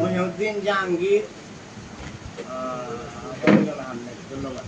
মহিউদ্দিন জাহাঙ্গীর ধন্যবাদ